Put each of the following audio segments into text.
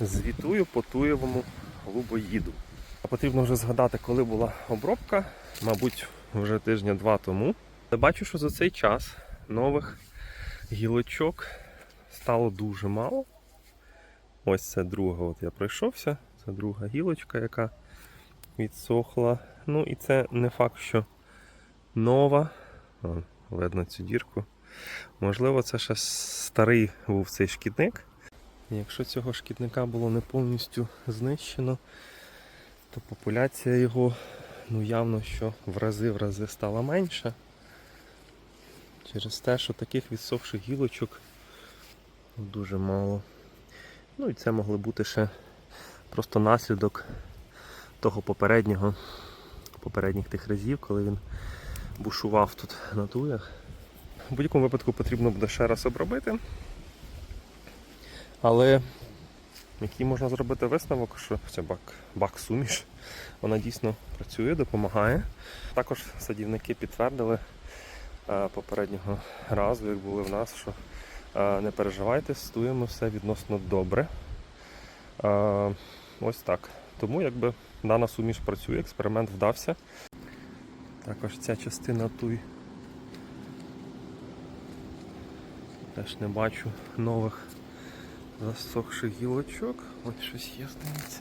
Звітую по туєвому лубоїду. Потрібно вже згадати, коли була обробка, мабуть, вже тижня-два тому. Я бачу, що за цей час нових гілочок стало дуже мало. Ось це друга, от я пройшовся. Це друга гілочка, яка відсохла. Ну і це не факт, що нова. О, видно цю дірку. Можливо, це ще старий був цей шкідник. І Якщо цього шкідника було не повністю знищено, то популяція його ну, явно що в рази в рази стала менша. Через те, що таких відсохших гілочок дуже мало. Ну і це могли бути ще просто наслідок того попереднього, попередніх тих разів, коли він бушував тут на туях. В будь-якому випадку потрібно буде ще раз обробити. Але який можна зробити висновок, що ця бак, бак-суміш, вона дійсно працює, допомагає. Також садівники підтвердили е, попереднього разу, як були в нас, що е, не переживайте, стуємо все відносно добре. Е, ось так. Тому якби дана суміш працює, експеримент вдався. Також ця частина туй. Теж не бачу нових засохших гілочок. Ось щось є, здається.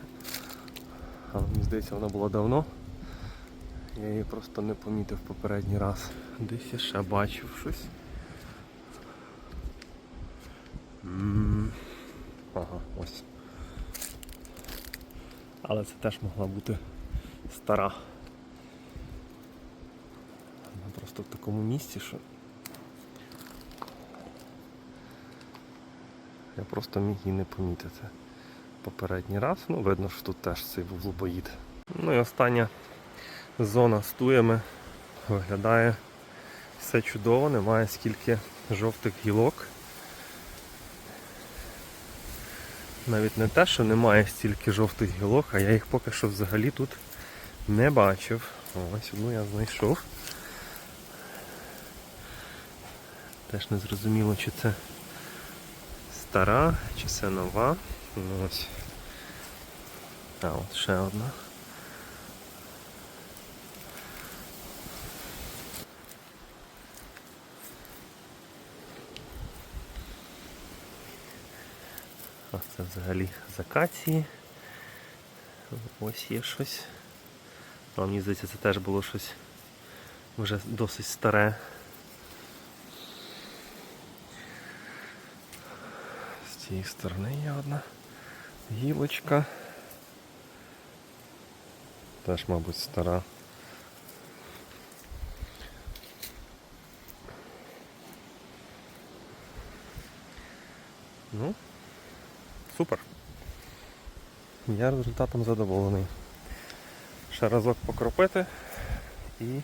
Але мені здається, вона була давно. Я її просто не помітив попередній раз. Десь я ще бачив щось. Ага, ось. Але це теж могла бути стара. Вона просто в такому місці, що я просто міг її не помітити попередній раз. Ну, видно, що тут теж цей був лубоїд. Ну і остання зона з туями виглядає все чудово, немає скільки жовтих гілок. Навіть не те, що немає стільки жовтих гілок, а я їх поки що взагалі тут не бачив. Ось одну я знайшов. Теж не зрозуміло, чи це стара, чи це нова. Ну, ось. А от ще одна. А це взагалі з акації. Ось є щось. А мені здається, це теж було щось вже досить старе. З цієї сторони є одна гілочка. Теж, мабуть, стара. Ну, супер. Я результатом задоволений. Ще разок покропити і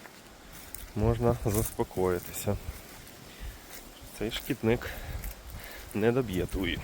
можна заспокоїтися. Цей шкідник не доб'є туї.